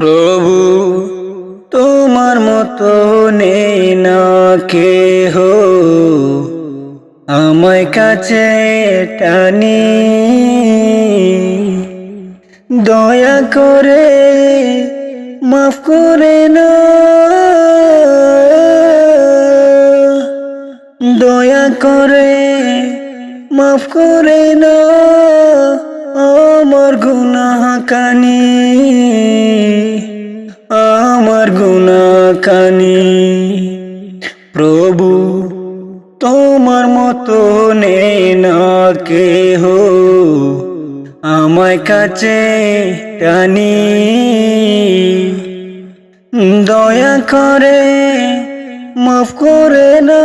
প্রভু, তোমার মতো নেই না কেহ। আমায় কাছে টানি। দয়া করে মাফ করে না। দয়া করে মাফ করে না। আমার গুনাহ কানি কানি। প্রভু, তোমার মতো নেই না কেহ। আমায় কাছে টানি। দয়া করে মাফ করে না।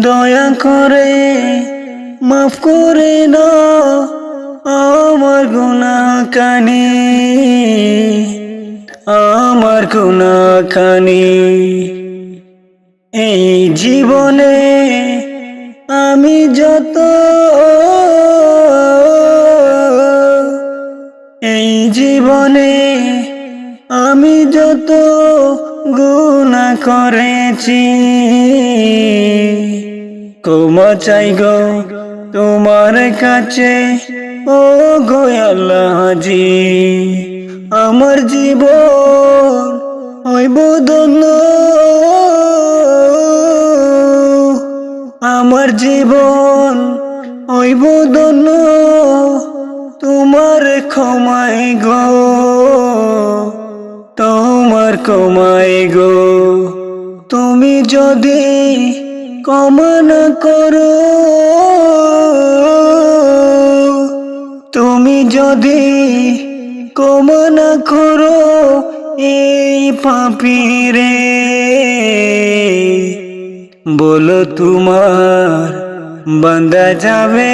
দয়া করে মাফ করে না। আমার গুনাহ কানি আমার খানি এই জীবনে আমি যত, এই জীবনে আমি যত গুণা করেছি। ক্ষমা চাই গো তোমার কাছে। ও গোয়ালাজি আমার জীবন হইব ধন্য আমার জীবন হইব ধন্য তোমার ক্ষমায় গো, তোমার ক্ষমায় গো। তুমি যদি কমন করো তুমি যদি কমন করো এই পাপিরে, বলো তোমার বান্দা যাবে।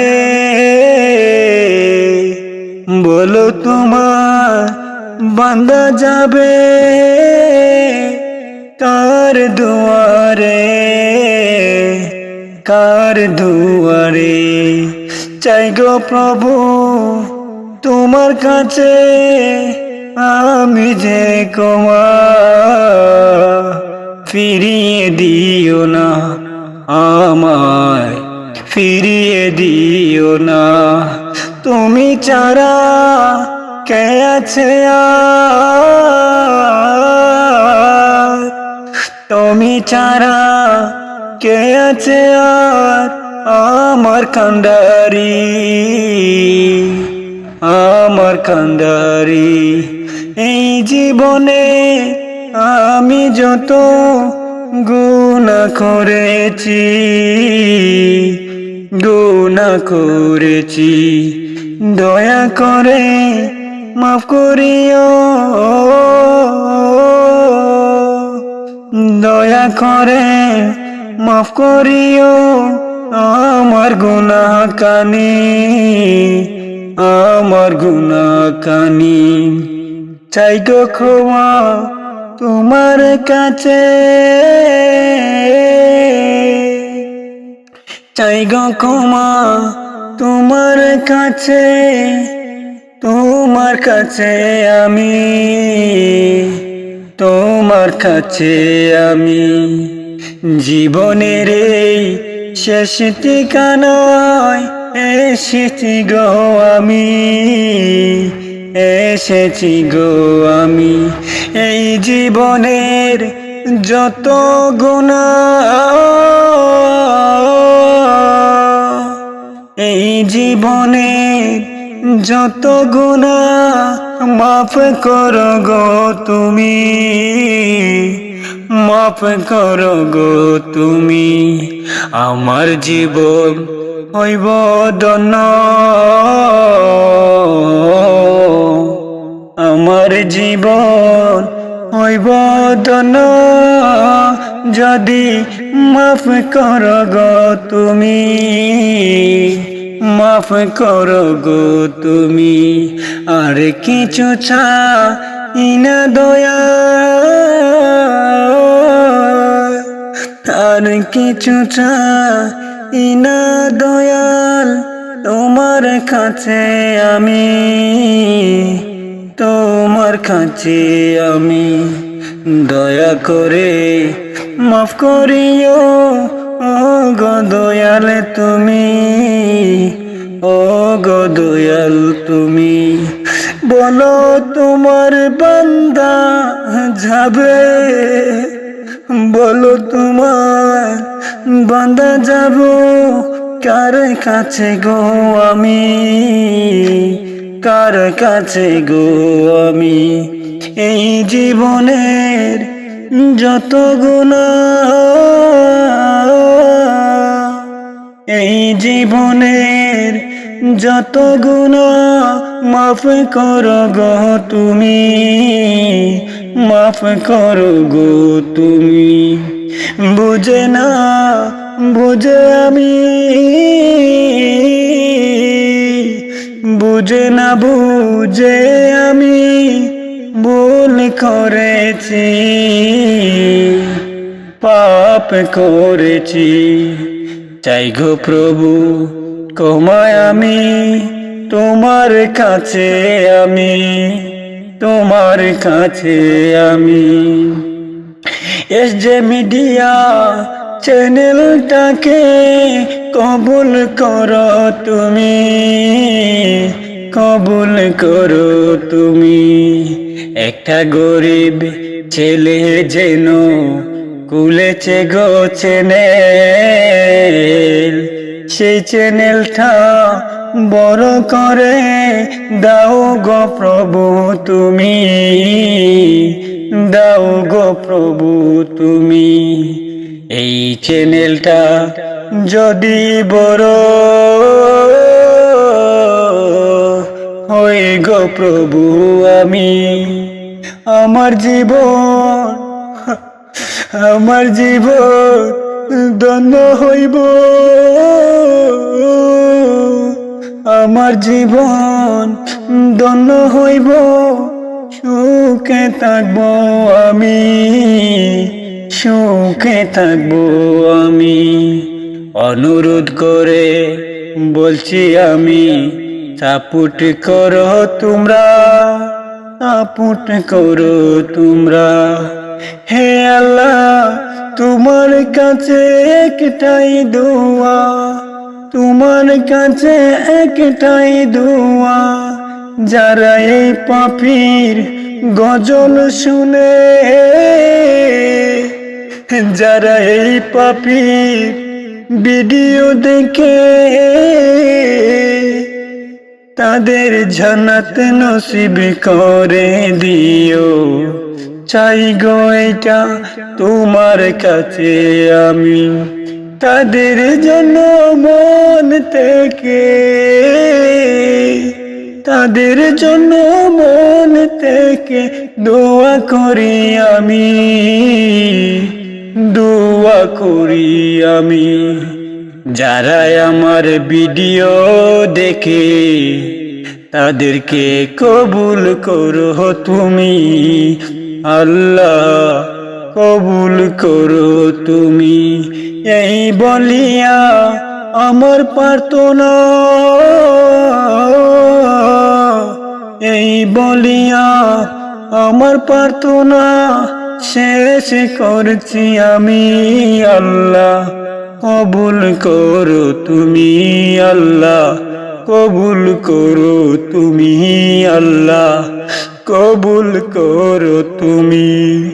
বলো তোমার বান্দা যাবে কার দুয়ারে কার দুয়ারে। চাই গো প্রভু তোমার কাছে আমি যে কমা ফিরিয়ে দিও না, আমায় ফিরিয়ে দিও না। তুমি চারা কে আছে আর? তুমি চারা কে আছে আর? আমার কান্ডারি। আমার কান্ডারি এই জীবনে আমি যত গুণা করেছি গুণা করেছি, দয়া করে মাফ করিও। দয়া করে মাফ করিও আমার গুনাহ কানি। আমার গুনাহ কানি চাই গো ক্ষমা তোমার কাছে। চাই গো ক্ষমা তোমার কাছে তোমার কাছে আমি, তোমার কাছে আমি। জীবনের এই শেষ ঠিকানায় এসেছি গো আমি, এসেছি গো আমি। এই জীবনের যত গুণা, এই জীবনের যত গুণা, মাফ করো গো তুমি, মাফ করো গো তুমি। আমার জীবন হইব দন। আমার জীবন হইব দন। যদি মাফ করো গো তুমি, মাফ করো গো তুমি, আর কিছু ছা ইনা দয়া। আর কিছু ছা ইনা দয়াল, তোমার কাছে আমি, তোমার কাছে আমি। দয়া করে মাফ করিও ও গো দয়াল তুমি ও গো দয়াল তুমি। বলো তোমার বান্দা যাবে বলো তোমার বান্দা যাব কার কাছে গো আমি? কার কাছে গো আমি? এই জীবনের যত গুণা, এই জীবনের যত গুণা, মাফ করো গো তুমি। মাফ করো গো তুমি। বুঝে না, বুঝে আমি। বুঝে না, বুঝে আমি ভুল করেছি। পাপ করেছি। চাই গো প্রভু কমায় আমি, তোমার কাছে আমি। তোমার কাছে আমি। এস যে মিডিয়া চ্যানেলটাকে কবুল করো তুমি, কবুল করো তুমি। একটা গরিব ছেলে যেন কুলেছে গো চ্যানেল, সেই চ্যানেলটা বড় করে দাও গো প্রভু তুমি, দাও গো প্রভু তুমি। এই চ্যানেলটা যদি বড় হই গো প্রভু আমি, আমার জীবন আমার জীবন ধন্য হইব। আমার জীবন ধন্য হইব, সুখে থাকব আমি, সুখে থাকব আমি। অনুরোধ করে বলছি আমি সাপুট করো তোমরা সাপুট করো তোমরা। হে আল্লাহ, তোমার কাছে একটাই দোয়া তোমার কাছে একটাই দোয়া, যারা এই পাপির গজল শুনে। যারা এই পাপির ভিডিও দেখে, তাদের জানাত নসিব করে দিও। চাই গো এটা তোমার কাছে আমি। তাদের জন্য মন থেকে, তাদের জন্য মন থেকে দোয়া করি আমি, দোয়া করি আমি। যারা আমার ভিডিও দেখে, তাদেরকে কবুল করো তুমি। আল্লাহ কবুল করো তুমি। এই বলিয়া আমার প্রার্থনা। এই বলিয়া আমার প্রার্থনা শেষ করছি আমি আল্লাহ। কবুল করো তুমি আল্লাহ। কবুল করো তুমি আল্লাহ। কবুল করো তুমি।